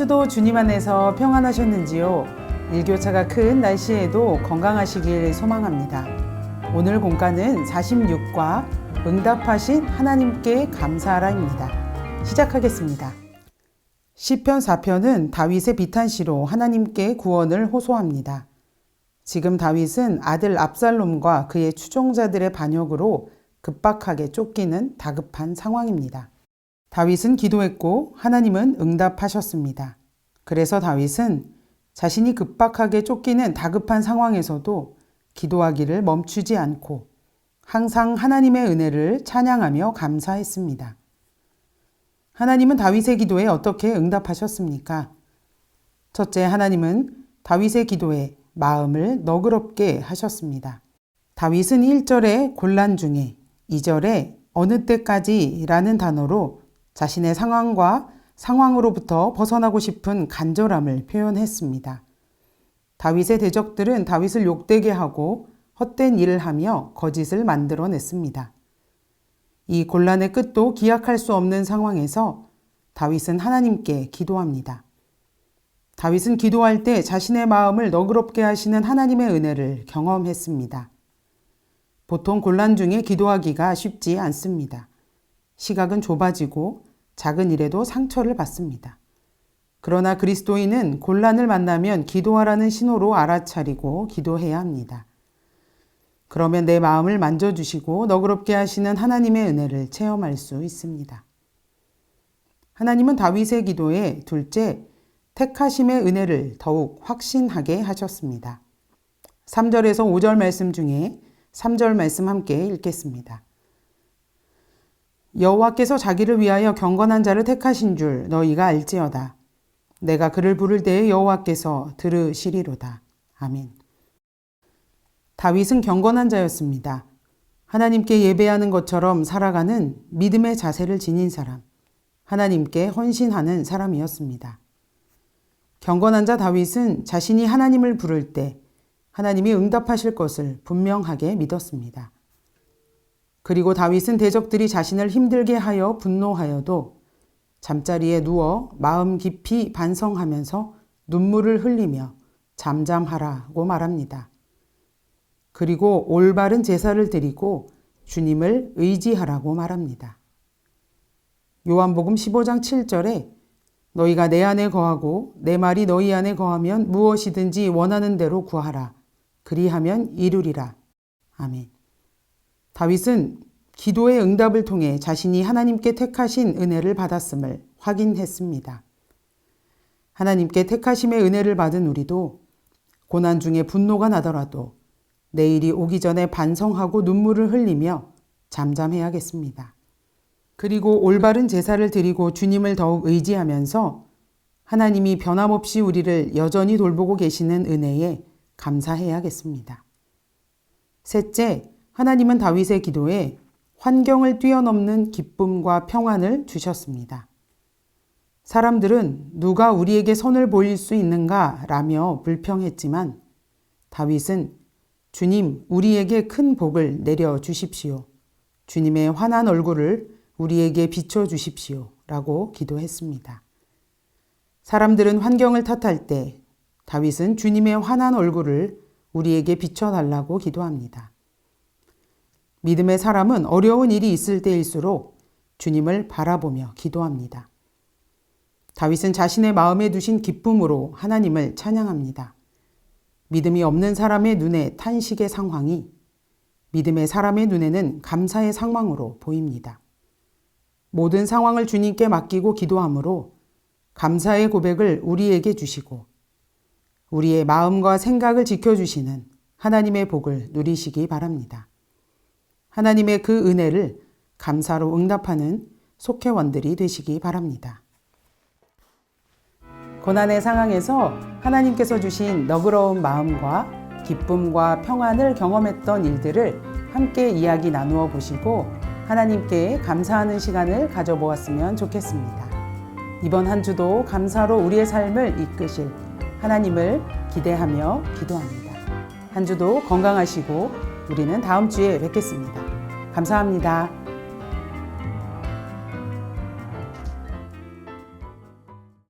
주도 주님 안에서 평안하셨는지요? 일교차가 큰 날씨에도 건강하시길 소망합니다. 오늘 공과는 46과 응답하신 하나님께 감사하라입니다. 시작하겠습니다. 시편 4편은 다윗의 비탄시로 하나님께 구원을 호소합니다. 지금 다윗은 아들 압살롬과 그의 추종자들의 반역으로 급박하게 쫓기는 다급한 상황입니다. 다윗은 기도했고 하나님은 응답하셨습니다. 그래서 다윗은 자신이 급박하게 쫓기는 다급한 상황에서도 기도하기를 멈추지 않고 항상 하나님의 은혜를 찬양하며 감사했습니다. 하나님은 다윗의 기도에 어떻게 응답하셨습니까? 첫째, 하나님은 다윗의 기도에 마음을 너그럽게 하셨습니다. 다윗은 1절의 곤란 중에 2절에 어느 때까지 라는 단어로 자신의 상황과 상황으로부터 벗어나고 싶은 간절함을 표현했습니다. 다윗의 대적들은 다윗을 욕되게 하고 헛된 일을 하며 거짓을 만들어냈습니다. 이 곤란의 끝도 기약할 수 없는 상황에서 다윗은 하나님께 기도합니다. 다윗은 기도할 때 자신의 마음을 너그럽게 하시는 하나님의 은혜를 경험했습니다. 보통 곤란 중에 기도하기가 쉽지 않습니다. 시각은 좁아지고 작은 일에도 상처를 받습니다. 그러나 그리스도인은 곤란을 만나면 기도하라는 신호로 알아차리고 기도해야 합니다. 그러면 내 마음을 만져주시고 너그럽게 하시는 하나님의 은혜를 체험할 수 있습니다. 하나님은 다윗의 기도에 둘째, 택하심의 은혜를 더욱 확신하게 하셨습니다. 3절에서 5절 말씀 중에 3절 말씀 함께 읽겠습니다. 여호와께서 자기를 위하여 경건한 자를 택하신 줄 너희가 알지어다. 내가 그를 부를 때에 여호와께서 들으시리로다. 아멘. 다윗은 경건한 자였습니다. 하나님께 예배하는 것처럼 살아가는 믿음의 자세를 지닌 사람, 하나님께 헌신하는 사람이었습니다. 경건한 자 다윗은 자신이 하나님을 부를 때 하나님이 응답하실 것을 분명하게 믿었습니다. 그리고 다윗은 대적들이 자신을 힘들게 하여 분노하여도 잠자리에 누워 마음 깊이 반성하면서 눈물을 흘리며 잠잠하라고 말합니다. 그리고 올바른 제사를 드리고 주님을 의지하라고 말합니다. 요한복음 15장 7절에 너희가 내 안에 거하고 내 말이 너희 안에 거하면 무엇이든지 원하는 대로 구하라. 그리하면 이루리라. 아멘. 다윗은 기도의 응답을 통해 자신이 하나님께 택하신 은혜를 받았음을 확인했습니다. 하나님께 택하심의 은혜를 받은 우리도 고난 중에 분노가 나더라도 내일이 오기 전에 반성하고 눈물을 흘리며 잠잠해야겠습니다. 그리고 올바른 제사를 드리고 주님을 더욱 의지하면서 하나님이 변함없이 우리를 여전히 돌보고 계시는 은혜에 감사해야겠습니다. 셋째, 하나님은 다윗의 기도에 환경을 뛰어넘는 기쁨과 평안을 주셨습니다. 사람들은 누가 우리에게 선을 보일 수 있는가 라며 불평했지만 다윗은 주님, 우리에게 큰 복을 내려 주십시오. 주님의 환한 얼굴을 우리에게 비춰 주십시오. 라고 기도했습니다. 사람들은 환경을 탓할 때 다윗은 주님의 환한 얼굴을 우리에게 비춰달라고 기도합니다. 믿음의 사람은 어려운 일이 있을 때일수록 주님을 바라보며 기도합니다. 다윗은 자신의 마음에 두신 기쁨으로 하나님을 찬양합니다. 믿음이 없는 사람의 눈에 탄식의 상황이 믿음의 사람의 눈에는 감사의 상황으로 보입니다. 모든 상황을 주님께 맡기고 기도함으로 감사의 고백을 우리에게 주시고 우리의 마음과 생각을 지켜주시는 하나님의 복을 누리시기 바랍니다. 하나님의 그 은혜를 감사로 응답하는 속회원들이 되시기 바랍니다. 고난의 상황에서 하나님께서 주신 너그러운 마음과 기쁨과 평안을 경험했던 일들을 함께 이야기 나누어 보시고 하나님께 감사하는 시간을 가져보았으면 좋겠습니다. 이번 한 주도 감사로 우리의 삶을 이끄실 하나님을 기대하며 기도합니다. 한 주도 건강하시고 우리는 다음 주에 뵙겠습니다. 감사합니다.